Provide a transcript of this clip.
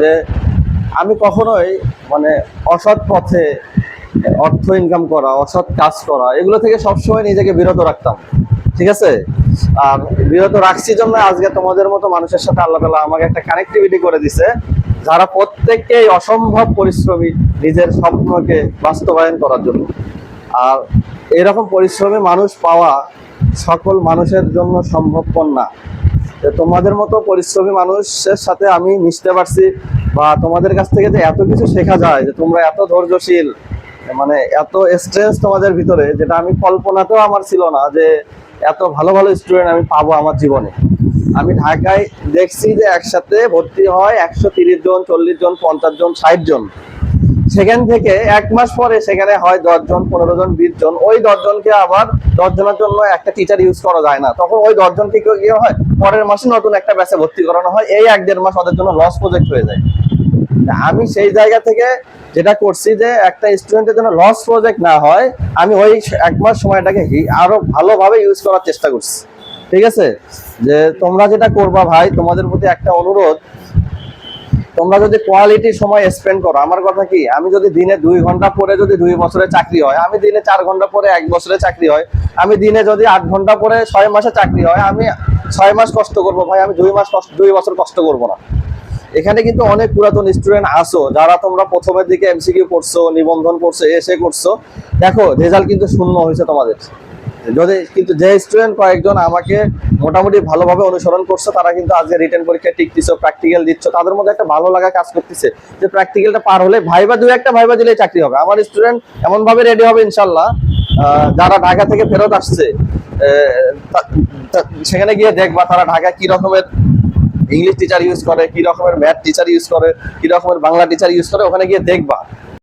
যে আমি কখনোই মানে অসৎ পথে অর্থ ইনকাম করা, অসৎ কাজ করা, এগুলো থেকে সবসময় নিজেকে বিরত রাখতাম, ঠিক আছে? আর বিরত রাখছি জন্য আজকে তোমাদের মতো মানুষের সাথে আল্লাহ তালা আমাকে একটা কানেক্টিভিটি করে দিছে, যারা প্রত্যেককেই অসম্ভব পরিশ্রমী নিজের স্বপ্নকে বাস্তবায়ন করার জন্য। আর এরকম পরিশ্রমী মানুষ পাওয়া সকল মানুষের জন্য সম্ভবপর না। তোমাদের মতো পরিশ্রমী মানুষের সাথে আমি মিশতে পারছি বা তোমাদের কাছ থেকে যে এত কিছু শেখা যায়, যে তোমরা এত ধৈর্যশীল মানে এত স্ট্রেস তোমাদের ভিতরে, যেটা আমি কল্পনাতেও আমার ছিল না যে এত ভালো ভালো স্টুডেন্ট আমি পাবো আমার জীবনে। আমি ঢাকায় দেখছি যে একসাথে ভর্তি হয় একশো জন, চল্লিশ জন, পঞ্চাশ জন, ষাট জন। সেখান থেকে এক মাস পরে সেখানে হয় দশ জন পনেরো জন বিশ জন ওই দশ জনকে আবার দশ জনের জন্য একটা টিচার ইউজ করা যায় না। তখন ওই দশ জনকে কি কি হয়? পরের মাসে নতুন একটা ব্যাচে ভর্তি করানো হয়। এই এক দেড় মাস ওদের জন্য লস প্রজেক্ট হয়ে যায়। আমি সেই জায়গা থেকে যেটা করছি যে একটা স্টুডেন্টের জন্য লস প্রজেক্ট না হয়, আমি ওই এক মাস সময়টাকে আরও ভালোভাবে ইউজ করার চেষ্টা করছি। ঠিক আছে? যে তোমরা যেটা করবা ভাই, তোমাদের প্রতি একটা অনুরোধ তোমরা যদি কোয়ালিটি সময় স্পেন্ড করো, আমার কথা কি? আমি যদি দিনে দুই ঘণ্টা পরে যদি দুই বছরে চাকরি হয়, আমি দিনে চার ঘণ্টা পরে এক বছরে চাকরি হয়, আমি দিনে যদি আট ঘণ্টা পরে ছয় মাসে চাকরি হয়, আমি ছয় মাস কষ্ট করব ভাই, আমি দুই মাস কষ্ট, দুই বছর কষ্ট করব না। এখানে কিন্তু অনেক পুরাতন স্টুডেন্ট আসো, যারা তোমরা প্রথমের দিকে এমসিকিউ করছ, নিবন্ধন করছ এসে করছ। দেখো, রেজাল্ট কিন্তু শূন্য হয়েছে তোমাদের। যদি কিন্তু যে স্টুডেন্ট কয়েকজন আমাকে মোটামুটি ভালোভাবে অনুসরণ করছে, তারা কিন্তু আজকে রিটার্ন পরীক্ষায় টিকতেছো প্র্যাকটিক্যাল দিচ্ছ। তাদের মধ্যে একটা ভালো লাগা কাজ করতেছে যে প্র্যাকটিক্যালটা পার হলে ভাইবা দু একটা ভাইবা দিলে চাকরি হবে। আমার স্টুডেন্ট এমন ভাবে রেডি হবে ইনশাল্লাহ যারা ঢাকা থেকে ফেরত আসছে সেখানে গিয়ে দেখবা তারা ঢাকা কি রকমের ইংলিশ টিচার ইউজ করে, কি রকমের ম্যাথ টিচার ইউজ করে, কি রকমের বাংলা টিচার ইউজ করে, ওখানে গিয়ে দেখবা।